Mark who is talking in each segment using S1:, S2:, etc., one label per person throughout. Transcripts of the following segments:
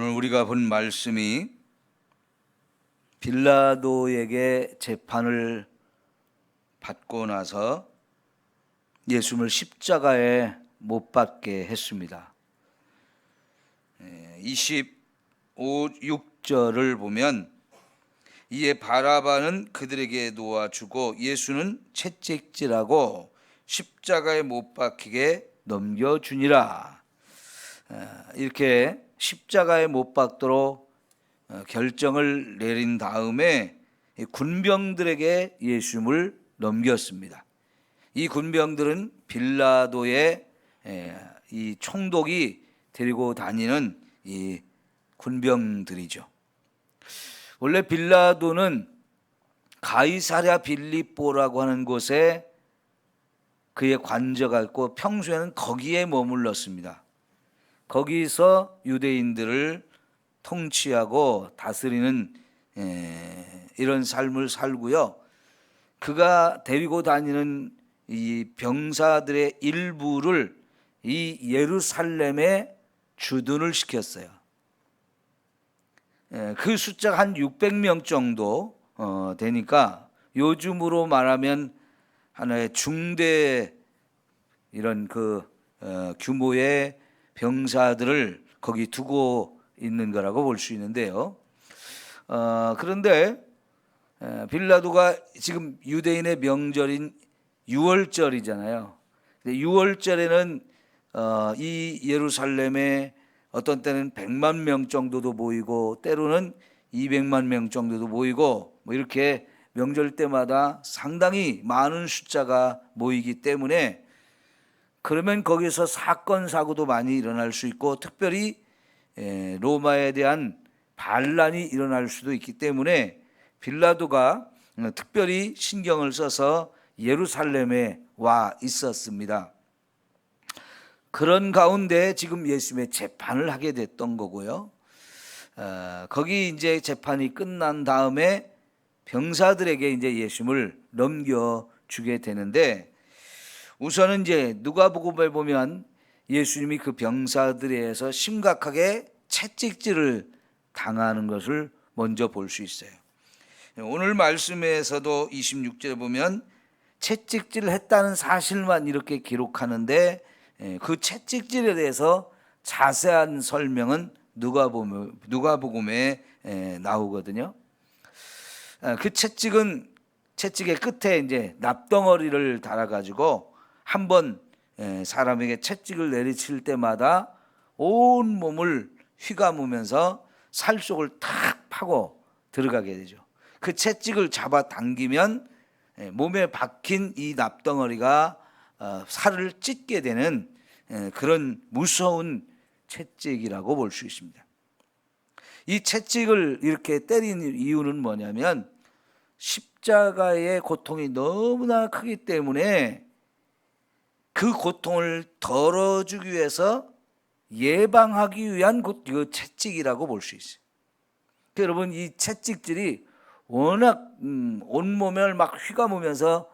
S1: 오늘 우리가 본 말씀이 빌라도에게 재판을 받고 나서 예수님을 십자가에 못 박게 했습니다. 25, 6절을 보면 이에 바라바는 그들에게 놓아주고 예수는 채찍질하고 십자가에 못 박히게 넘겨주니라. 어, 이렇게 십자가에 못 박도록 어, 결정을 내린 다음에 군병들에게 예수님을 넘겼습니다. 이 군병들은 빌라도의 이 총독이 데리고 다니는 이 군병들이죠. 원래 빌라도는 가이사랴 빌립보라고 하는 곳에 그의 관저가 있고 평소에는 거기에 머물렀습니다. 거기서 유대인들을 통치하고 다스리는 이런 삶을 살고요. 그가 데리고 다니는 이 병사들의 일부를 이 예루살렘에 주둔을 시켰어요. 그 숫자가 한 600명 정도 어, 되니까 요즘으로 말하면 하나의 중대 이런 그 어, 규모의 병사들을 거기 두고 있는 거라고 볼 수 있는데요. 어, 그런데 빌라도가 지금 유대인의 명절인 6월절이잖아요. 6월절에는 어, 이 예루살렘에 어떤 때는 100만 명 정도도 모이고 때로는 200만 명 정도도 모이고 뭐 이렇게 명절 때마다 상당히 많은 숫자가 모이기 때문에 그러면 거기서 사건 사고도 많이 일어날 수 있고 특별히 로마에 대한 반란이 일어날 수도 있기 때문에 빌라도가 어, 특별히 신경을 써서 예루살렘에 와 있었습니다. 그런 가운데 지금 예수님의 재판을 하게 됐던 거고요. 어, 거기 이제 재판이 끝난 다음에 병사들에게 이제 예수님을 넘겨 주게 되는데 우선은 이제 누가복음에 보면 예수님이 그 병사들에 의해서 심각하게 채찍질을 당하는 것을 먼저 볼 수 있어요. 오늘 말씀에서도 26절에 보면 채찍질을 했다는 사실만 이렇게 기록하는데 예, 그 채찍질에 대해서 자세한 설명은 누가복음 누가복음에 예, 나오거든요. 아, 그 채찍은 채찍의 끝에 이제 납덩어리를 달아가지고 한번 예, 사람에게 채찍을 내리칠 때마다 온 몸을 휘감으면서 살 속을 탁 파고 들어가게 되죠. 그 채찍을 잡아 당기면 예, 몸에 박힌 이 납덩어리가 어, 살을 찢게 되는 예, 그런 무서운 채찍이라고 볼 수 있습니다. 이 채찍을 이렇게 때리는 이유는 뭐냐면 십자가의 고통이 너무나 크기 때문에 그 고통을 덜어주기 위해서 예방하기 위한 그 채찍이라고 볼 수 있어요. 여러분 이 채찍질이 워낙 음, 온몸을 막 휘감으면서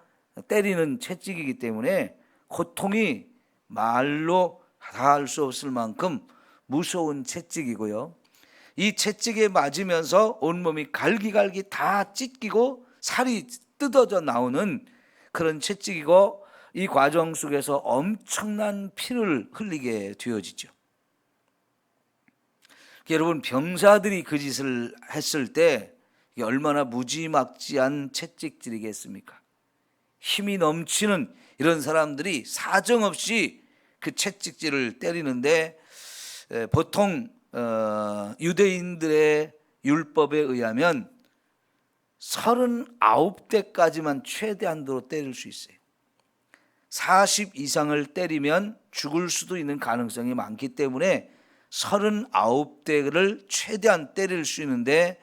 S1: 때리는 채찍이기 때문에 고통이 말로 다 할 수 없을 만큼 무서운 채찍이고요. 이 채찍에 맞으면서 온몸이 갈기갈기 다 찢기고 살이 뜯어져 나오는 그런 채찍이고 이 과정 속에서 엄청난 피를 흘리게 되어지죠. 여러분 병사들이 그 짓을 했을 때 얼마나 무지막지한 채찍질이겠습니까? 힘이 넘치는 이런 사람들이 사정없이 그 채찍질을 때리는데 보통 어, 유대인들의 율법에 의하면 39대까지만 최대한도로 때릴 수 있어요. 40 이상을 때리면 죽을 수도 있는 가능성이 많기 때문에 39대를 최대한 때릴 수 있는데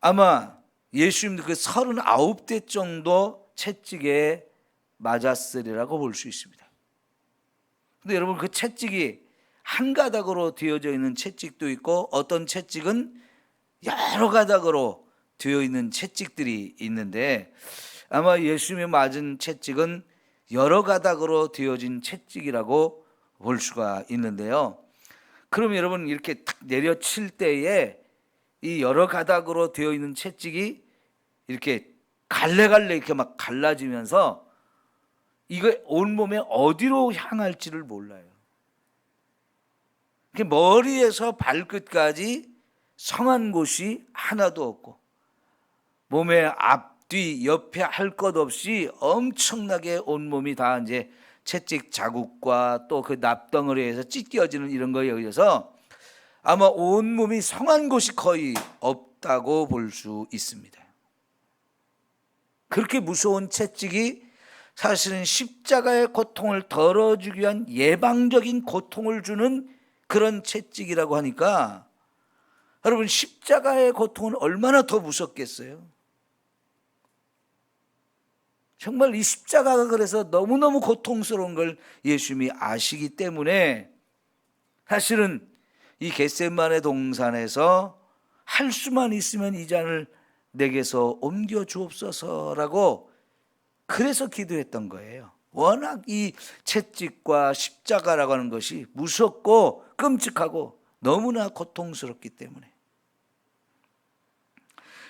S1: 아마 예수님도 그 39대 정도 채찍에 맞았으리라고 볼 수 있습니다. 근데 여러분 그 채찍이 한 가닥으로 되어져 있는 채찍도 있고 어떤 채찍은 여러 가닥으로 되어 있는 채찍들이 있는데 아마 예수님이 맞은 채찍은 여러 가닥으로 되어진 채찍이라고 볼 수가 있는데요. 그럼 여러분 이렇게 탁 내려칠 때에 이 여러 가닥으로 되어 있는 채찍이 이렇게 갈래갈래 이렇게 막 갈라지면서 이거 온 몸에 어디로 향할지를 몰라요. 그 머리에서 발끝까지 성한 곳이 하나도 없고 몸의 앞 뒤 옆에 할 것 없이 엄청나게 온 몸이 다 이제 채찍 자국과 또 그 납덩어리에서 찢겨지는 이런 거에 의해서 아마 온 몸이 성한 곳이 거의 없다고 볼 수 있습니다. 그렇게 무서운 채찍이 사실은 십자가의 고통을 덜어주기 위한 예방적인 고통을 주는 그런 채찍이라고 하니까 여러분 십자가의 고통은 얼마나 더 무섭겠어요? 정말 이 십자가가 그래서 너무너무 고통스러운 걸 예수님이 아시기 때문에 사실은 이 겟셋만의 동산에서 할 수만 있으면 이 잔을 내게서 옮겨 주옵소서라고 그래서 기도했던 거예요. 워낙 이 채찍과 십자가라고 하는 것이 무섭고 끔찍하고 너무나 고통스럽기 때문에.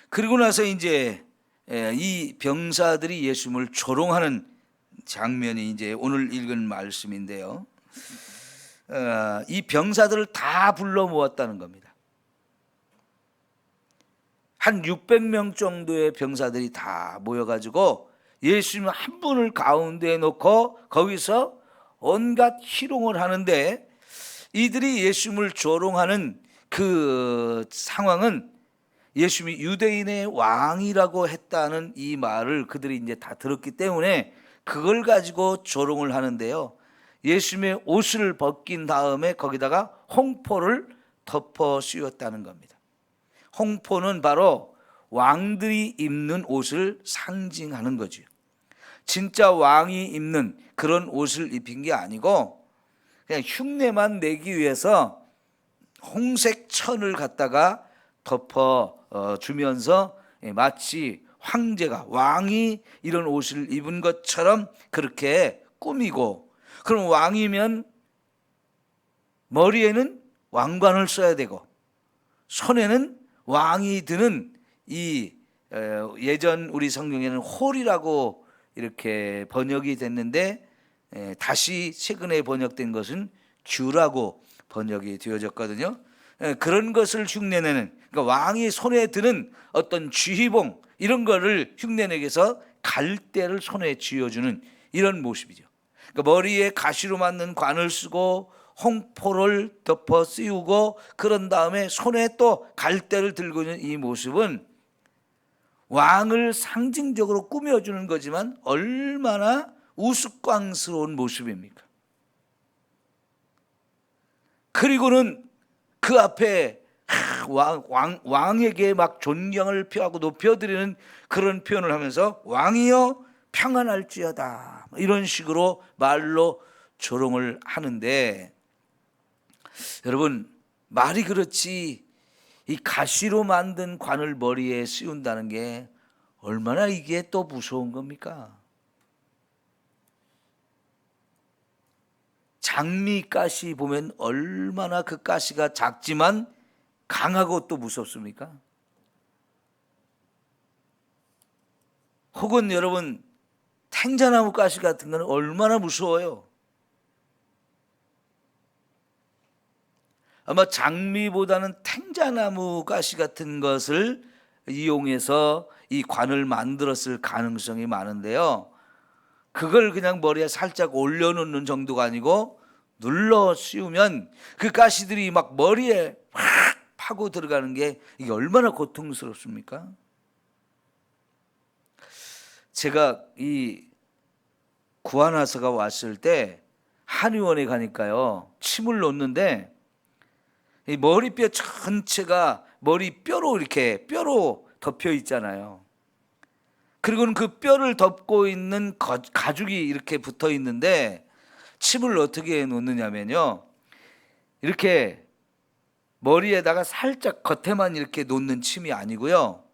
S1: 그리고 나서 이제 예, 이 병사들이 예수님을 조롱하는 장면이 이제 오늘 읽은 말씀인데요. 어, 이 병사들을 다 불러 모았다는 겁니다. 한 600명 정도의 병사들이 다 모여가지고 예수님 한 분을 가운데에 놓고 거기서 온갖 희롱을 하는데 이들이 예수님을 조롱하는 그 상황은 예수님이 유대인의 왕이라고 했다는 이 말을 그들이 이제 다 들었기 때문에 그걸 가지고 조롱을 하는데요. 예수님의 옷을 벗긴 다음에 거기다가 홍포를 덮어 씌웠다는 겁니다. 홍포는 바로 왕들이 입는 옷을 상징하는 거죠. 진짜 왕이 입는 그런 옷을 입힌 게 아니고 그냥 흉내만 내기 위해서 홍색 천을 갖다가 덮어 어, 주면서 예, 마치 황제가 왕이 이런 옷을 입은 것처럼 그렇게 꾸미고 그럼 왕이면 머리에는 왕관을 써야 되고 손에는 왕이 드는 이 어, 예전 우리 성경에는 홀이라고 이렇게 번역이 됐는데 에, 다시 최근에 번역된 것은 규라고 번역이 되어졌거든요. 에, 그런 것을 흉내내는 그러니까 왕이 손에 드는 어떤 쥐봉 이런 거를 흉내내기 위해서 갈대를 손에 쥐어주는 이런 모습이죠. 그러니까 머리에 가시로 맞는 관을 쓰고 홍포를 덮어 씌우고 그런 다음에 손에 또 갈대를 들고 있는 이 모습은 왕을 상징적으로 꾸며주는 거지만 얼마나 우스꽝스러운 모습입니까? 그리고는 그 앞에 왕, 왕, 왕에게 막 존경을 표하고 높여드리는 그런 표현을 하면서 왕이여 평안할지어다 이런 식으로 말로 조롱을 하는데 여러분 말이 그렇지 이 가시로 만든 관을 머리에 씌운다는 게 얼마나 이게 또 무서운 겁니까? 장미 가시 보면 얼마나 그 가시가 작지만 강하고 또 무섭습니까? 혹은 여러분 탱자나무 가시 같은 거는 얼마나 무서워요. 아마 장미보다는 탱자나무 가시 같은 것을 이용해서 이 관을 만들었을 가능성이 많은데요. 그걸 그냥 머리에 살짝 올려놓는 정도가 아니고 눌러 씌우면 그 가시들이 막 머리에 확 파고 들어가는 게 이게 얼마나 고통스럽습니까? 제가 이 구하나서가 왔을 때 한의원에 가니까요 침을 놓는데 이 머리뼈 전체가 머리뼈로 이렇게 뼈로 덮여 있잖아요. 그리고는 그 뼈를 덮고 있는 거, 가죽이 이렇게 붙어 있는데 침을 어떻게 놓느냐면요. 이렇게 머리에다가 살짝 겉에만 이렇게 놓는 침이 아니고요.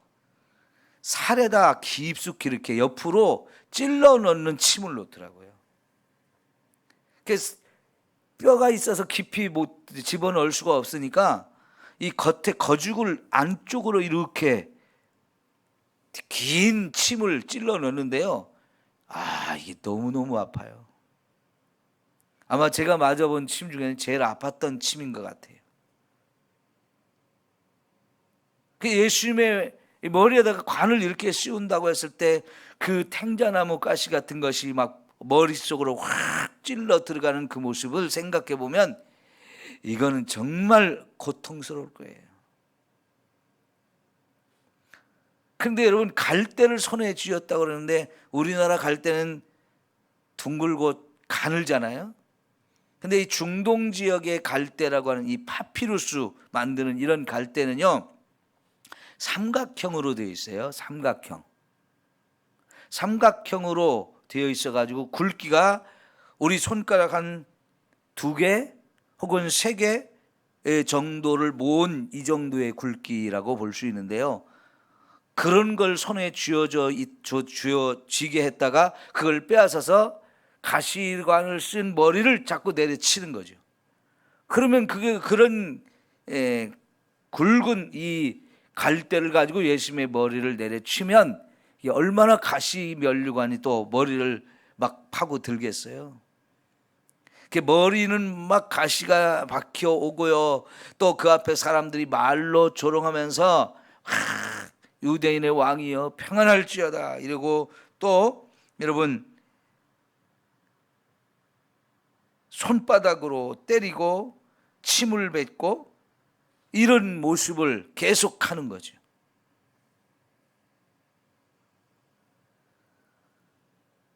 S1: 살에다 깊숙이 이렇게 옆으로 찔러 넣는 침을 놓더라고요. 뼈가 있어서 깊이 못 집어넣을 수가 없으니까 이 겉에 거죽을 안쪽으로 이렇게 긴 침을 찔러 넣는데요. 아, 이게 너무너무 아파요. 아마 제가 맞아본 침 중에는 제일 아팠던 침인 것 같아요. 그 예수님의 머리에다가 관을 이렇게 씌운다고 했을 때 그 탱자나무 가시 같은 것이 막 머릿속으로 확 찔러 들어가는 그 모습을 생각해 보면 이거는 정말 고통스러울 거예요. 근데 여러분 갈대를 손에 쥐었다 그러는데 우리나라 갈대는 둥글고 가늘잖아요. 근데 이 중동 지역의 갈대라고 하는 이 파피루스 만드는 이런 갈대는요. 삼각형으로 되어 있어요. 삼각형. 삼각형으로 되어 있어 가지고 굵기가 우리 손가락 한 두 개 혹은 세 개 정도를 모은 이 정도의 굵기라고 볼 수 있는데요. 그런 걸 손에 쥐어져 쥐어 쥐게 했다가 그걸 빼앗아서 가시관을 쓴 머리를 자꾸 내려치는 거죠. 그러면 그게 그런 에, 굵은 이 갈대를 가지고 예수님의 머리를 내려치면 얼마나 가시 면류관이 또 머리를 막 파고 들겠어요. 그 머리는 막 가시가 박혀 오고요. 또 그 앞에 사람들이 말로 조롱하면서 하, 유대인의 왕이여 평안할지어다 이러고 또 여러분 손바닥으로 때리고 침을 뱉고 이런 모습을 계속하는 거죠.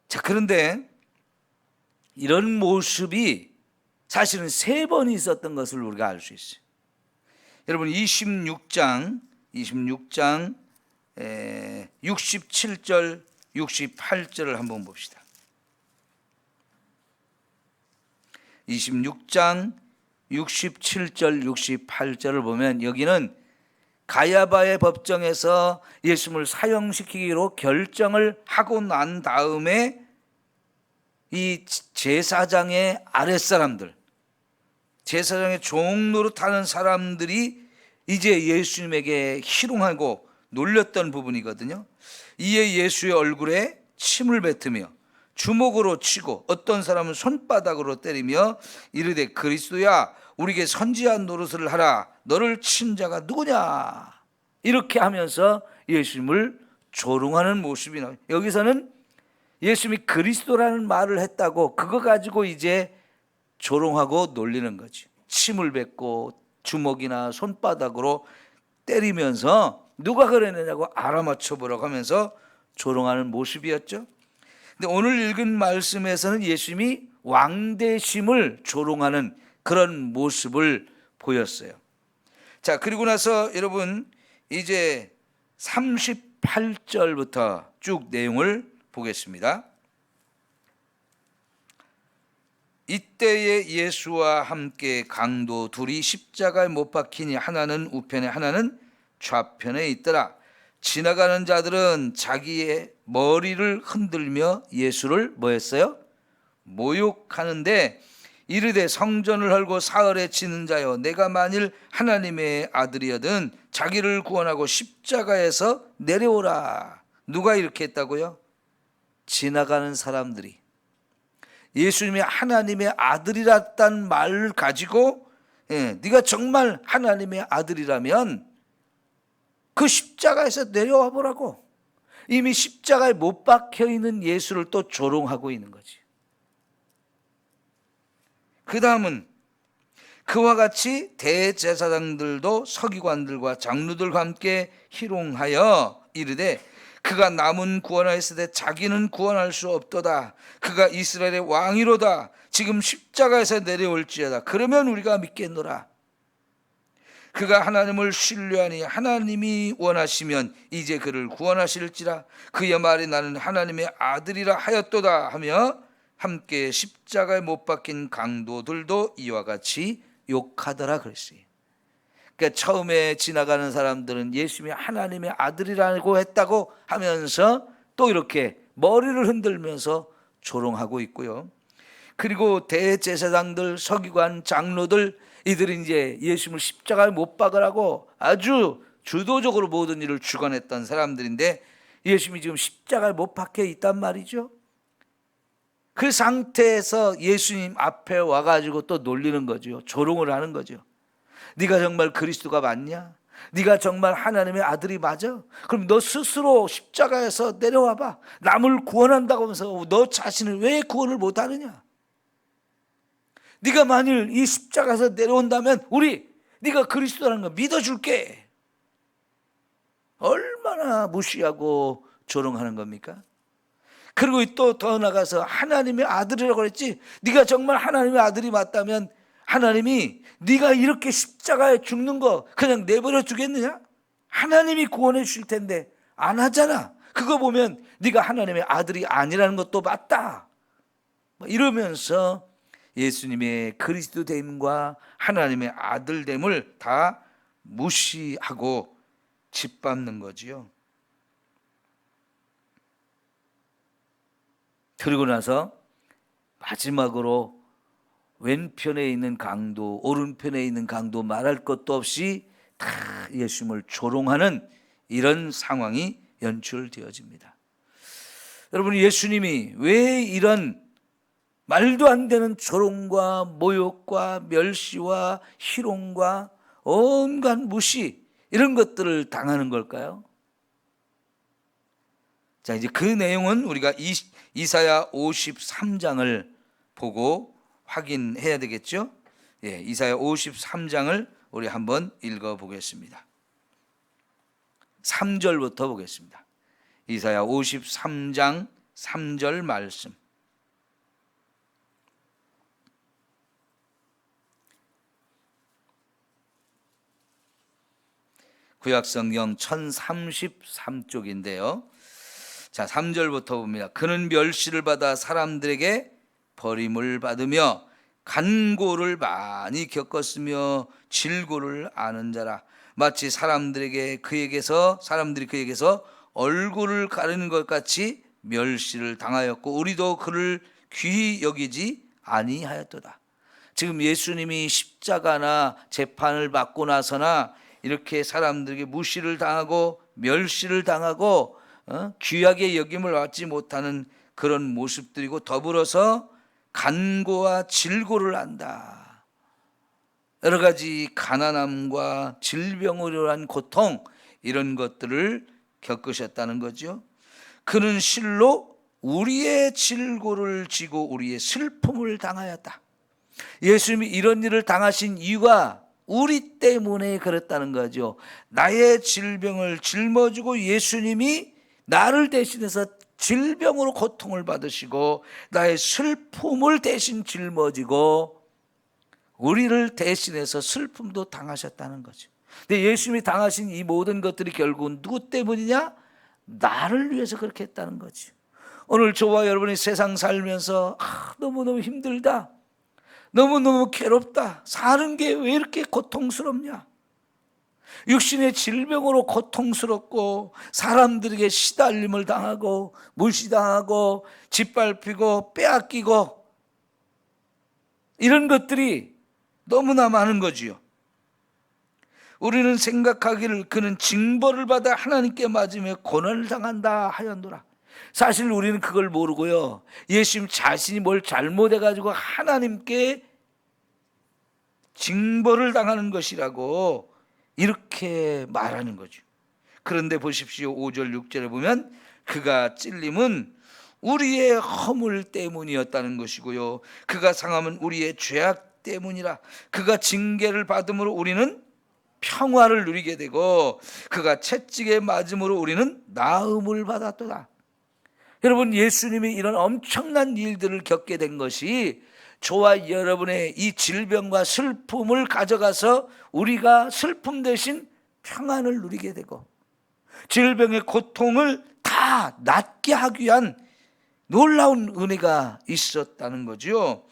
S1: 자, 그런데 이런 모습이 사실은 세 번 있었던 것을 우리가 알 수 있어요. 여러분 26장 26장 67절 68절을 한번 봅시다. 26장 67절 68절을 보면 여기는 가야바의 법정에서 예수님을 사형시키기로 결정을 하고 난 다음에 이 제사장의 아랫사람들 제사장의 종노릇하는 사람들이 이제 예수님에게 희롱하고 놀렸던 부분이거든요. 이에 예수의 얼굴에 침을 뱉으며 주먹으로 치고 어떤 사람은 손바닥으로 때리며 이르되 그리스도야 우리에게 선지한 노릇을 하라 너를 친 자가 누구냐 이렇게 하면서 예수님을 조롱하는 모습이 나와요. 여기서는 예수님이 그리스도라는 말을 했다고 그거 가지고 이제 조롱하고 놀리는 거지. 침을 뱉고 주먹이나 손바닥으로 때리면서 누가 그랬느냐고 알아맞혀 보라고 하면서 조롱하는 모습이었죠. 근데 오늘 읽은 말씀에서는 예수님이 왕대심을 조롱하는 그런 모습을 보였어요. 자, 그리고 나서 여러분 이제 38절부터 쭉 내용을 보겠습니다. 이때에 예수와 함께 강도 둘이 십자가에 못 박히니 하나는 우편에 하나는 좌편에 있더라. 지나가는 자들은 자기의 머리를 흔들며 예수를 뭐했어요? 모욕하는데 이르되 성전을 헐고 사흘에 치는 자여 내가 만일 하나님의 아들이여든 자기를 구원하고 십자가에서 내려오라. 누가 이렇게 했다고요? 지나가는 사람들이 예수님이 하나님의 아들이랐단 말을 가지고 예, 네가 정말 하나님의 아들이라면 그 십자가에서 내려와 보라고 이미 십자가에 못 박혀 있는 예수를 또 조롱하고 있는 거지. 그 다음은 그와 같이 대제사장들도 서기관들과 장로들과 함께 희롱하여 이르되 그가 남은 구원하였으되 자기는 구원할 수 없도다. 그가 이스라엘의 왕이로다. 지금 십자가에서 내려올지어다. 그러면 우리가 믿겠노라. 그가 하나님을 신뢰하니 하나님이 원하시면 이제 그를 구원하실지라 그의 말이 나는 하나님의 아들이라 하였도다 하며 함께 십자가에 못 박힌 강도들도 이와 같이 욕하더라 그랬어요. 그러니까 처음에 지나가는 사람들은 예수님이 하나님의 아들이라고 했다고 하면서 또 이렇게 머리를 흔들면서 조롱하고 있고요. 그리고 대제사장들, 서기관, 장로들 이들이 이제 예수님을 십자가에 못 박으라고 아주 주도적으로 모든 일을 주관했던 사람들인데 예수님이 지금 십자가에 못 박혀 있단 말이죠. 그 상태에서 예수님 앞에 와가지고 또 놀리는 거죠. 조롱을 하는 거죠. 네가 정말 그리스도가 맞냐? 네가 정말 하나님의 아들이 맞아? 그럼 너 스스로 십자가에서 내려와 봐. 남을 구원한다고 하면서 너 자신을 왜 구원을 못 하느냐? 네가 만일 이 십자가에서 내려온다면 우리 네가 그리스도라는 거 믿어 줄게. 얼마나 무시하고 조롱하는 겁니까? 그리고 또 더 나가서 하나님의 아들이라고 그랬지. 네가 정말 하나님의 아들이 맞다면 하나님이 네가 이렇게 십자가에 죽는 거 그냥 내버려 두겠느냐? 하나님이 구원해 주실 텐데 안 하잖아. 그거 보면 네가 하나님의 아들이 아니라는 것도 맞다. 뭐 이러면서 예수님의 그리스도 됨과 하나님의 아들 됨을 다 무시하고 짓밟는 거지요. 그리고 나서 마지막으로 왼편에 있는 강도, 오른편에 있는 강도 말할 것도 없이 다 예수님을 조롱하는 이런 상황이 연출되어집니다. 여러분, 예수님이 왜 이런 말도 안 되는 조롱과 모욕과 멸시와 희롱과 온갖 무시 이런 것들을 당하는 걸까요? 자, 이제 그 내용은 우리가 이, 이사야 53장을 보고 확인해야 되겠죠? 예, 이사야 53장을 우리 한번 읽어 보겠습니다. 3절부터 보겠습니다. 이사야 53장 3절 말씀. 구약성경 1033쪽인데요. 자, 3절부터 봅니다. 그는 멸시를 받아 사람들에게 버림을 받으며 간고를 많이 겪었으며 질고를 아는 자라. 마치 사람들에게 그에게서 사람들이 그에게서 얼굴을 가르는 것 같이 멸시를 당하였고 우리도 그를 귀히 여기지 아니하였도다. 지금 예수님이 십자가나 재판을 받고 나서나 이렇게 사람들에게 무시를 당하고 멸시를 당하고 어? 귀하게 여김을 받지 못하는 그런 모습들이고 더불어서 간고와 질고를 한다. 여러 가지 가난함과 질병으로 한 고통 이런 것들을 겪으셨다는 거죠. 그는 실로 우리의 질고를 지고 우리의 슬픔을 당하였다. 예수님이 이런 일을 당하신 이유가 우리 때문에 그랬다는 거죠. 나의 질병을 짊어지고 예수님이 나를 대신해서 질병으로 고통을 받으시고 나의 슬픔을 대신 짊어지고 우리를 대신해서 슬픔도 당하셨다는 거죠. 근데 예수님이 당하신 이 모든 것들이 결국은 누구 때문이냐? 나를 위해서 그렇게 했다는 거죠. 오늘 저와 여러분이 세상 살면서 아, 너무너무 힘들다. 너무너무 괴롭다. 사는 게 왜 이렇게 고통스럽냐? 육신의 질병으로 고통스럽고 사람들에게 시달림을 당하고 무시당하고 짓밟히고 빼앗기고 이런 것들이 너무나 많은 거지요. 우리는 생각하기를 그는 징벌을 받아 하나님께 맞으며 고난을 당한다 하였노라. 사실 우리는 그걸 모르고요. 예수님 자신이 뭘 잘못해 가지고 하나님께 징벌을 당하는 것이라고 이렇게 말하는 거죠. 그런데 보십시오. 5절 6절에 보면 그가 찔림은 우리의 허물 때문이었다는 것이고요. 그가 상함은 우리의 죄악 때문이라. 그가 징계를 받음으로 우리는 평화를 누리게 되고 그가 채찍에 맞음으로 우리는 나음을 받았도다. 여러분 예수님이 이런 엄청난 일들을 겪게 된 것이 저와 여러분의 이 질병과 슬픔을 가져가서 우리가 슬픔 대신 평안을 누리게 되고 질병의 고통을 다 낫게 하기 위한 놀라운 은혜가 있었다는 거죠.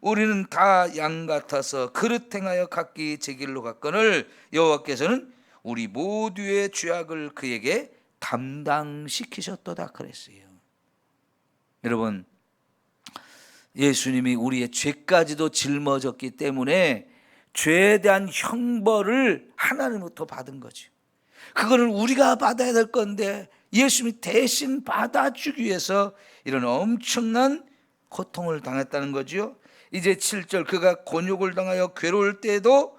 S1: 우리는 다 양 같아서 그릇 행하여 각기 제 길로 갔거늘 여호와께서는 우리 모두의 죄악을 그에게 담당시키셨도다 그랬어요. 여러분 예수님이 우리의 죄까지도 짊어졌기 때문에 죄에 대한 형벌을 하나님부터 받은 거죠. 그거는 우리가 받아야 될 건데 예수님이 대신 받아주기 위해서 이런 엄청난 고통을 당했다는 거지요. 이제 7절 그가 곤욕을 당하여 괴로울 때에도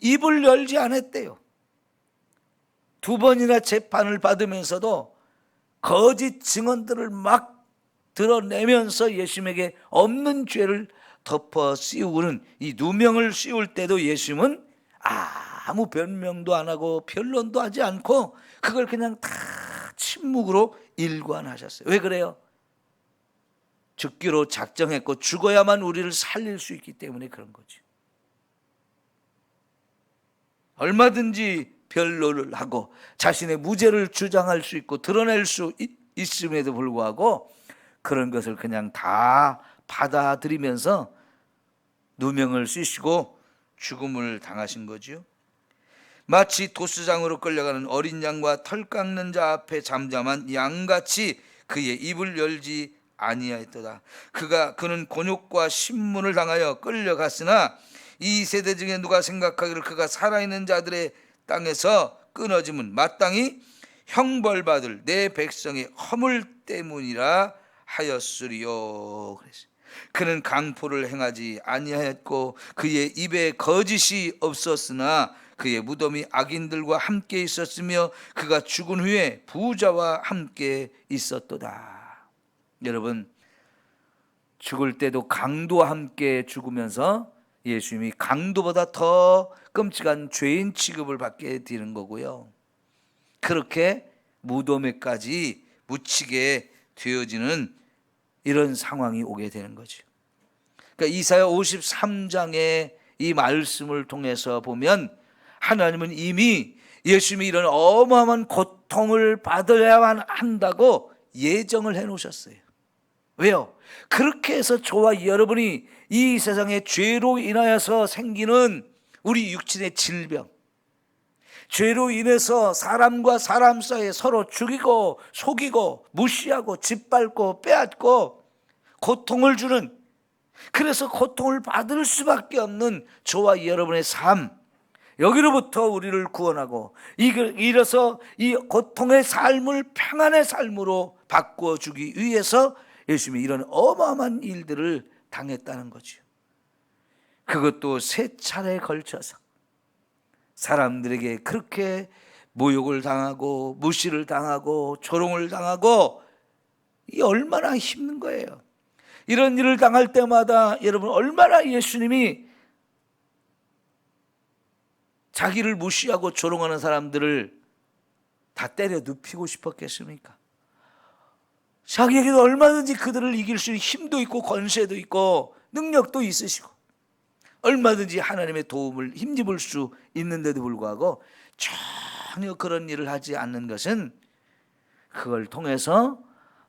S1: 입을 열지 않았대요. 두 번이나 재판을 받으면서도 거짓 증언들을 막 드러내면서 예수님에게 없는 죄를 덮어 씌우는 이 누명을 씌울 때도 예수님은 아무 변명도 안 하고 변론도 하지 않고 그걸 그냥 다 침묵으로 일관하셨어요. 왜 그래요? 죽기로 작정했고 죽어야만 우리를 살릴 수 있기 때문에 그런 거죠. 얼마든지 변론을 하고 자신의 무죄를 주장할 수 있고 드러낼 수 있, 있음에도 불구하고 그런 것을 그냥 다 받아들이면서 누명을 쓰시고 죽음을 당하신 거지요. 마치 도수장으로 끌려가는 어린 양과 털 깎는 자 앞에 잠잠한 양같이 그의 입을 열지 아니하였도다. 그가 그는 곤욕과 신문을 당하여 끌려갔으나 이 세대 중에 누가 생각하기를 그가 살아있는 자들의 땅에서 끊어짐은 마땅히 형벌받을 내 백성의 허물 때문이라 하였으리요. 그는 강포를 행하지 아니하였고 그의 입에 거짓이 없었으나 그의 무덤이 악인들과 함께 있었으며 그가 죽은 후에 부자와 함께 있었도다. 여러분 죽을 때도 강도와 함께 죽으면서 예수님이 강도보다 더 끔찍한 죄인 취급을 받게 되는 거고요. 그렇게 무덤에까지 묻히게 되어지는 이런 상황이 오게 되는 거죠. 그러니까 이사야 53장의 이 말씀을 통해서 보면 하나님은 이미 예수님이 이런 어마어마한 고통을 받아야만 한다고 예정을 해 놓으셨어요. 왜요? 그렇게 해서 저와 여러분이 이 세상의 죄로 인하여서 생기는 우리 육신의 질병, 죄로 인해서 사람과 사람 사이에 서로 죽이고 속이고 무시하고 짓밟고 빼앗고 고통을 주는 그래서 고통을 받을 수밖에 없는 저와 여러분의 삶 여기로부터 우리를 구원하고 이래서 이 고통의 삶을 평안의 삶으로 바꾸어 주기 위해서 예수님이 이런 어마어마한 일들을 당했다는 거죠. 그것도 세 차례에 걸쳐서 사람들에게 그렇게 모욕을 당하고 무시를 당하고 조롱을 당하고 이 얼마나 힘든 거예요. 이런 일을 당할 때마다 여러분 얼마나 예수님이 자기를 무시하고 조롱하는 사람들을 다 때려 눕히고 싶었겠습니까? 자기에게도 얼마든지 그들을 이길 수 있는 힘도 있고 권세도 있고 능력도 있으시고 얼마든지 하나님의 도움을 힘입을 수 있는데도 불구하고 전혀 그런 일을 하지 않는 것은 그걸 통해서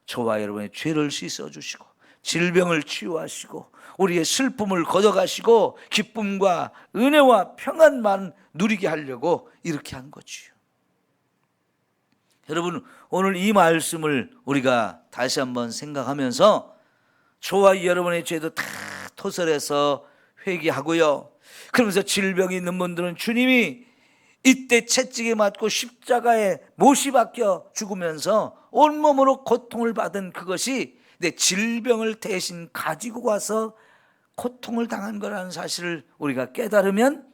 S1: 저와 여러분의 죄를 씻어 주시고 질병을 치유하시고 우리의 슬픔을 걷어가시고 기쁨과 은혜와 평안만 누리게 하려고 이렇게 한 거지요. 여러분 오늘 이 말씀을 우리가 다시 한번 생각하면서 저와 여러분의 죄도 다 토설해서 회개하고요. 그러면서 질병이 있는 분들은 주님이 이때 채찍에 맞고 십자가에 못이 박혀 죽으면서 온몸으로 고통을 받은 그것이 내 질병을 대신 가지고 와서 고통을 당한 거라는 사실을 우리가 깨달으면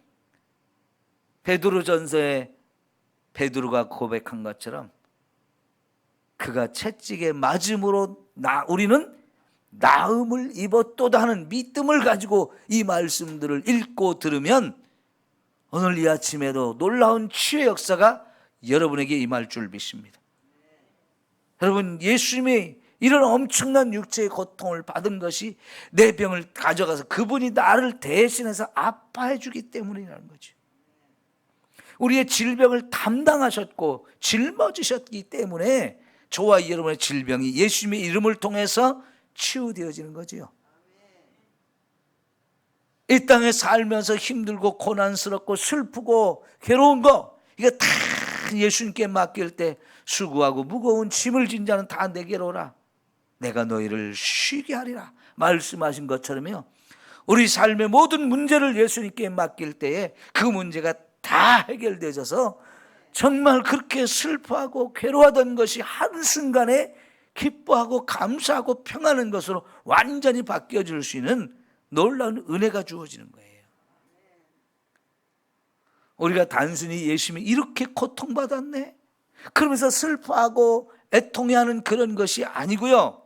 S1: 베드로 전서에 베드로가 고백한 것처럼 그가 채찍에 맞음으로 나 우리는 나음을 입었도다 하는 믿음을 가지고 이 말씀들을 읽고 들으면 오늘 이 아침에도 놀라운 치유의 역사가 여러분에게 임할 줄 믿습니다. 여러분 예수님이 이런 엄청난 육체의 고통을 받은 것이 내 병을 가져가서 그분이 나를 대신해서 아파해 주기 때문이라는 거죠. 우리의 질병을 담당하셨고 짊어지셨기 때문에 저와 여러분의 질병이 예수님의 이름을 통해서 치유되어지는 거지요. 이 땅에 살면서 힘들고 고난스럽고 슬프고 괴로운 거 이거 다 예수님께 맡길 때 수고하고 무거운 짐을 진 자는 다 내게로 오라. 내가 너희를 쉬게 하리라 말씀하신 것처럼요. 우리 삶의 모든 문제를 예수님께 맡길 때에 그 문제가 다 해결되어서 정말 그렇게 슬퍼하고 괴로워하던 것이 한순간에 기뻐하고 감사하고 평안한 것으로 완전히 바뀌어질 수 있는 놀라운 은혜가 주어지는 거예요. 우리가 단순히 예수님이 이렇게 고통받았네. 그러면서 슬퍼하고 애통해하는 그런 것이 아니고요.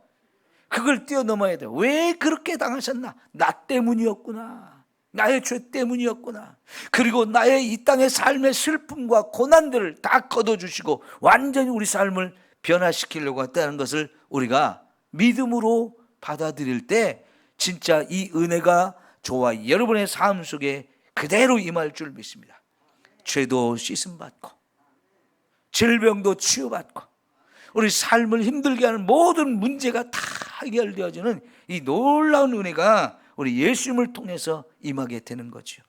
S1: 그걸 뛰어넘어야 돼. 왜 그렇게 당하셨나? 나 때문이었구나. 나의 죄 때문이었구나. 그리고 나의 이 땅의 삶의 슬픔과 고난들을 다 걷어주시고 완전히 우리 삶을 변화시키려고 했다는 것을 우리가 믿음으로 받아들일 때 진짜 이 은혜가 저와 여러분의 삶 속에 그대로 임할 줄 믿습니다. 죄도 씻음 받고 질병도 치유받고 우리 삶을 힘들게 하는 모든 문제가 다 해결되어지는 이 놀라운 은혜가 우리 예수님을 통해서 임하게 되는 거죠.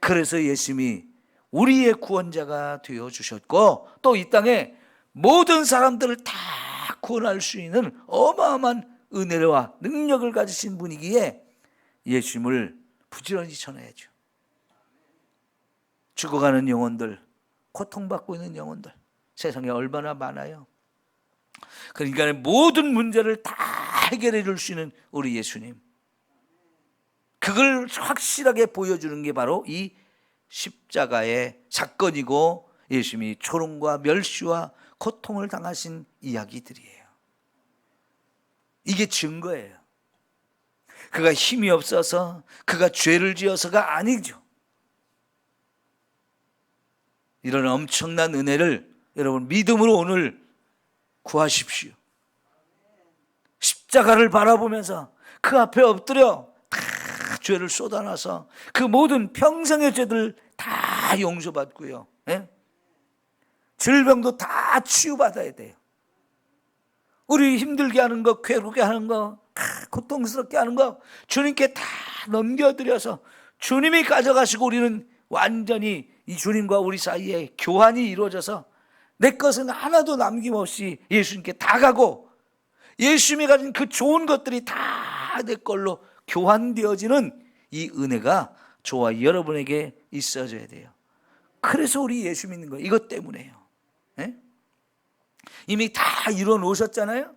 S1: 그래서 예수님이 우리의 구원자가 되어 주셨고 또 이 땅에 모든 사람들을 다 구원할 수 있는 어마어마한 은혜와 능력을 가지신 분이기에 예수님을 부지런히 전해야죠. 죽어가는 영혼들, 고통받고 있는 영혼들, 세상에 얼마나 많아요. 그러니까 모든 문제를 다 해결해 줄 수 있는 우리 예수님. 그걸 확실하게 보여주는 게 바로 이 십자가의 사건이고 예수님이 초롱과 멸시와 고통을 당하신 이야기들이에요. 이게 증거예요. 그가 힘이 없어서 그가 죄를 지어서가 아니죠. 이런 엄청난 은혜를 여러분 믿음으로 오늘 구하십시오. 십자가를 바라보면서 그 앞에 엎드려 다 죄를 쏟아놔서 그 모든 평생의 죄들 다 용서받고요. 예? 질병도 다 치유받아야 돼요. 우리 힘들게 하는 거, 괴롭게 하는 거, 고통스럽게 하는 거 주님께 다 넘겨드려서 주님이 가져가시고 우리는 완전히 이 주님과 우리 사이에 교환이 이루어져서 내 것은 하나도 남김없이 예수님께 다 가고 예수님이 가진 그 좋은 것들이 다 내 걸로 교환되어지는 이 은혜가 저와 여러분에게 있어져야 돼요. 그래서 우리 예수 믿는 거예요. 이것 때문에요. 예? 이미 다 이뤄 놓으셨잖아요.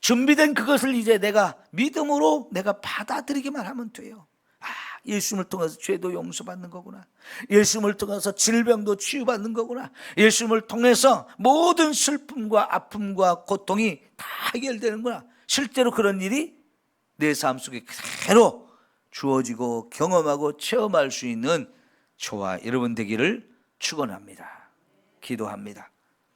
S1: 준비된 그것을 이제 내가 믿음으로 내가 받아들이기만 하면 돼요. 아, 예수님을 통해서 죄도 용서받는 거구나. 예수님을 통해서 질병도 치유받는 거구나. 예수님을 통해서 모든 슬픔과 아픔과 고통이 다 해결되는구나. 실제로 그런 일이 내 삶 속에 그대로 주어지고 경험하고 체험할 수 있는 저와 여러분 되기를 축원합니다. 기도합니다.